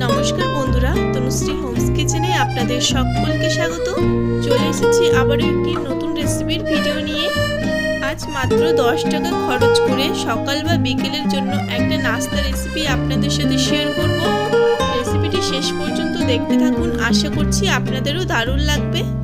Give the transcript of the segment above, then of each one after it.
নমস্কার বন্ধুরা, তনুশ্রী হোমস কিচেনে আপনাদের সকলকে স্বাগত। চলে এসেছি আবারও একটি নতুন রেসিপির ভিডিও নিয়ে। আজ মাত্র দশ টাকা খরচ করে সকাল বা বিকেলের জন্য একটা নাস্তা রেসিপি আপনাদের সাথে শেয়ার করব। রেসিপিটি শেষ পর্যন্ত দেখতে থাকুন। আশা করছি আপনাদেরও দারুণ লাগবে।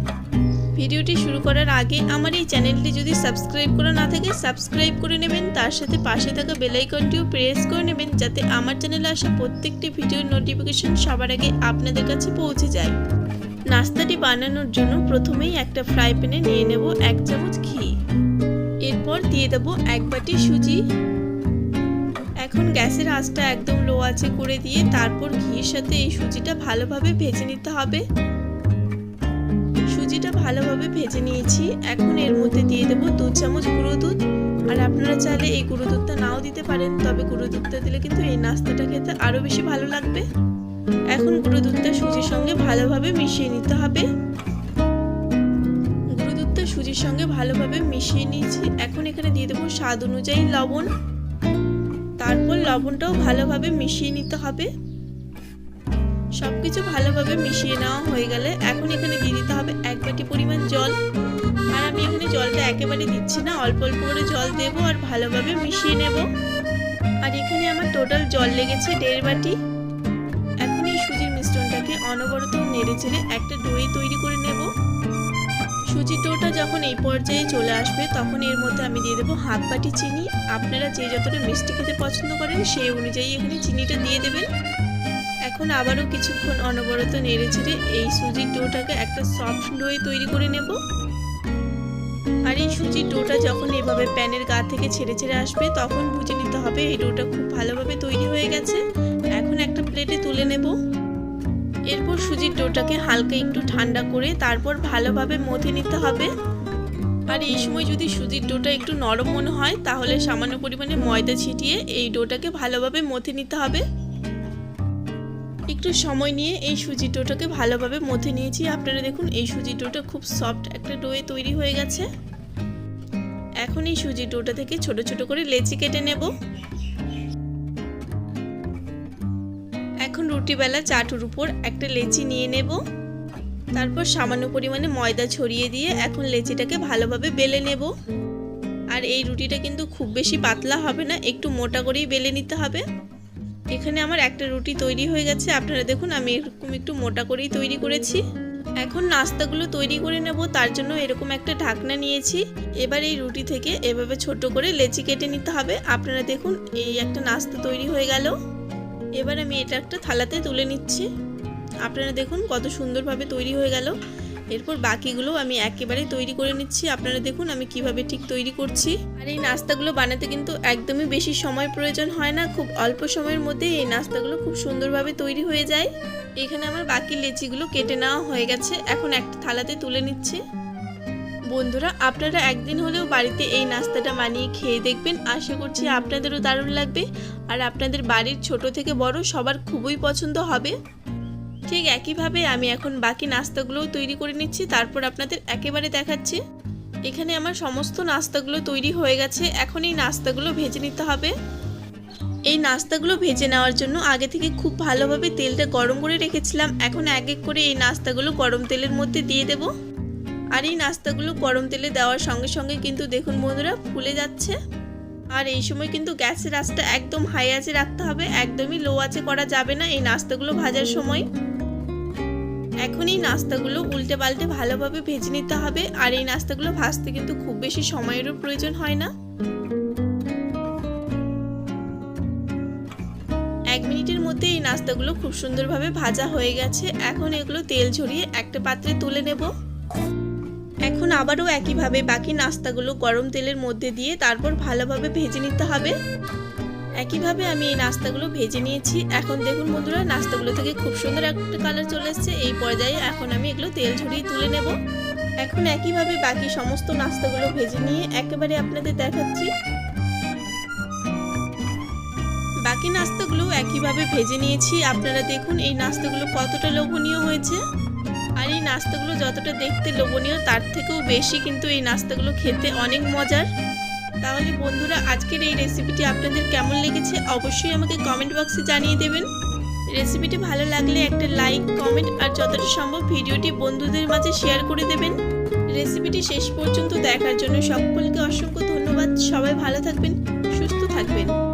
ভিডিওটি শুরু করার আগে আমার এই চ্যানেলটি যদি সাবস্ক্রাইব করা না থাকে, সাবস্ক্রাইব করে নেবেন। তার সাথে পাশে থাকা বেল আইকনটিও প্রেস করে নেবেন যাতে আমার চ্যানেলে আসা প্রত্যেকটি ভিডিওর নোটিফিকেশন সবার আগে আপনাদের কাছে পৌঁছে যায়। নাস্তাটি বানানোর জন্য প্রথমেই একটা ফ্রাই প্যানে নিয়ে নেব এক চামচ ঘি। এরপর দিয়ে দেব এক বাটি সুজি। এখন গ্যাসের আঁচটা একদম লো আছে করে দিয়ে তারপর ঘিয়ের সাথে এই সুজিটা ভালোভাবে ভেজে নিতে হবে। ভালোভাবে ভেজে নিয়েছি। এখন এর মধ্যে দিয়ে দেবো দু চামচ গুঁড়ো দুধ। আর আপনারা চাইলে এই গুঁড়ো দুধটা নাও দিতে পারেন, তবে গুঁড়ো দুধটা দিলে কিন্তু এই নাস্তাটা খেতে আরও বেশি ভালো লাগবে। এখন গুঁড়ো দুধটা সুজির সঙ্গে ভালোভাবে মিশিয়ে নিতে হবে। গুঁড়ো দুধটা সুজির সঙ্গে ভালোভাবে মিশিয়ে নিয়েছি। এখন এখানে দিয়ে দেবো স্বাদ অনুযায়ী লবণ। তারপর লবণটাও ভালোভাবে মিশিয়ে নিতে হবে। সব কিছু ভালোভাবে মিশিয়ে নেওয়া হয়ে গেলে এখন এখানে দিয়ে দিতে হবে পরিমাণ জল। আর আমি এখানে জলটা একেবারে দিচ্ছি না, অল্প অল্প করে জল দেব আর ভালোভাবে মিশিয়ে নেব। আর এখানে আমার টোটাল জল লেগেছে দেড় বাটি। এখন এই সুজির মিশ্রণটাকে অনবরত নেড়ে চেড়ে একটা ডোয়ে তৈরি করে নেব। সুজি ডোটা যখন এই পর্যায়ে চলে আসবে, তখন এর মধ্যে আমি দিয়ে দেবো হাফ বাটি চিনি। আপনারা যে যতটা মিষ্টি খেতে পছন্দ করেন, সেই অনুযায়ী এখানে চিনিটা দিয়ে দেবেন। এখন আবারও কিছুক্ষণ অনবরত নেড়ে ছেড়ে এই সুজির ডোটাকে একটা সফট ডোয়ে তৈরি করে নেব। আর এই সুজির ডোটা যখন এভাবে প্যানের গা থেকে ছেড়ে ছেড়ে আসবে, তখন বুঝে নিতে হবে এই ডোটা খুব ভালোভাবে তৈরি হয়ে গেছে। এখন একটা প্লেটে তুলে নেব। এরপর সুজির ডোটাকে হালকা একটু ঠান্ডা করে তারপর ভালোভাবে মথে নিতে হবে। আর এই সময় যদি সুজির ডোটা একটু নরম মনে হয়, তাহলে সামান্য পরিমাণে ময়দা ছিটিয়ে এই ডোটাকে ভালোভাবে মথে নিতে হবে। একটু সময় নিয়ে এই সুজি ডোটাকে ভালোভাবে মথে নিয়েছি। আপনারা দেখুন, এই সুজি ডোটা খুব সফট একটা ডোয়ে তৈরি হয়ে গেছে। এখন এই সুজি ডোটা থেকে ছোট ছোট করে লেচি কেটে নেব। এখন রুটিবেলা চাটুর উপর একটা লেচি নিয়ে নেব। তারপর সামান্য পরিমাণে ময়দা ছড়িয়ে দিয়ে এখন লেচিটাকে ভালোভাবে বেলে নেব। আর এই রুটিটা কিন্তু খুব বেশি পাতলা হবে না, একটু মোটা করেই বেলে নিতে হবে। এখানে আমার একটা রুটি তৈরি হয়ে গেছে। আপনারা দেখুন, আমি এরকম একটু মোটা করেই তৈরি করেছি। এখন নাস্তাগুলো তৈরি করে নেব, তার জন্য এরকম একটা ঢাকনা নিয়েছি। এবার এই রুটি থেকে এভাবে ছোট করে লেচি কেটে নিতে হবে। আপনারা দেখুন, এই একটা নাস্তা তৈরি হয়ে গেল। এবার আমি এটা একটা থালাতে তুলে নিচ্ছি। আপনারা দেখুন, কত সুন্দরভাবে তৈরি হয়ে গেল। এরপর বাকিগুলো আমি একেবারে তৈরি করে নিচ্ছি। আপনারা দেখুন আমি কীভাবে ঠিক তৈরি করছি। আর এই নাস্তাগুলো বানাতে কিন্তু একদমই বেশি সময় প্রয়োজন হয় না। খুব অল্প সময়ের মধ্যে এই নাস্তাগুলো খুব সুন্দরভাবে তৈরি হয়ে যায়। এখানে আমার বাকি লেচিগুলো কেটে নেওয়া হয়ে গেছে। এখন একটা থালাতে তুলে নিচ্ছি। বন্ধুরা, আপনারা একদিন হলেও বাড়িতে এই নাস্তাটা বানিয়ে খেয়ে দেখবেন। আশা করছি আপনাদেরও দারুণ লাগবে। আর আপনাদের বাড়ির ছোট থেকে বড় সবার খুবই পছন্দ হবে। ঠিক একইভাবে আমি এখন বাকি নাস্তাগুলোও তৈরি করে নিচ্ছি, তারপর আপনাদের একেবারে দেখাচ্ছি। এখানে আমার সমস্ত নাস্তাগুলো তৈরি হয়ে গেছে, এখন এই নাস্তাগুলো ভেজে নিতে হবে। এই নাস্তাগুলো ভেজে নেওয়ার জন্য আগে থেকে খুব ভালোভাবে তেলটা গরম করে রেখেছিলাম, এখন এক এক করে এই নাস্তাগুলো গরম তেলের মধ্যে দিয়ে দেব। আর এই নাস্তাগুলো গরম তেলে দেওয়ার সঙ্গে সঙ্গে কিন্তু দেখুন বন্ধুরা ফুলে যাচ্ছে। আর এই সময় কিন্তু গ্যাসের আঁচটা একদম হাই আঁচে রাখতে হবে, একদমই লো আঁচে করা যাবে না এই নাস্তাগুলো ভাজার সময়। এখন এই নাস্তাগুলো উল্টে পাল্টে ভালোভাবে ভেজে নিতে হবে। আর এই নাস্তাগুলো ভাজতে কিন্তু খুব বেশি সময়েরও প্রয়োজন হয় না। এক মিনিটের মধ্যে এই নাস্তাগুলো খুব সুন্দরভাবে ভাজা হয়ে গেছে। এখন এগুলো তেল ঝরিয়ে একটা পাত্রে তুলে নেব। এখন আবারও একইভাবে বাকি নাস্তাগুলো গরম তেলের মধ্যে দিয়ে তারপর ভালোভাবে ভেজে নিতে হবে। একইভাবে আমি এই নাস্তাগুলো ভেজে নিয়েছি। এখন দেখুন বন্ধুরা, নাস্তাগুলো থেকে খুব সুন্দর একটা কালার চলে এসছে। এই পর্যায়ে এখন আমি এগুলো তেল ঝরিয়ে তুলে নেব। এখন একইভাবে বাকি সমস্ত নাস্তাগুলো ভেজে নিয়ে একেবারে আপনাদের দেখাচ্ছি। বাকি নাস্তাগুলো একইভাবে ভেজে নিয়েছি। আপনারা দেখুন এই নাস্তাগুলো কতটা লোভনীয় হয়েছে। আর এই নাস্তাগুলো যতটা দেখতে লোভনীয়, তার থেকেও বেশি কিন্তু এই নাস্তাগুলো খেতে অনেক মজার। তাহলে বন্ধুরা, আজকের এই রেসিপিটি আপনাদের কেমন লেগেছে অবশ্যই আমাকে কমেন্ট বক্সে জানিয়ে দেবেন। রেসিপিটি ভালো লাগলে একটা লাইক কমেন্ট আর যতটা সম্ভব ভিডিওটি বন্ধুদের মাঝে শেয়ার করে দেবেন। রেসিপিটি শেষ পর্যন্ত দেখার জন্য সকলকে অসংখ্য ধন্যবাদ। সবাই ভালো থাকবেন, সুস্থ থাকবেন।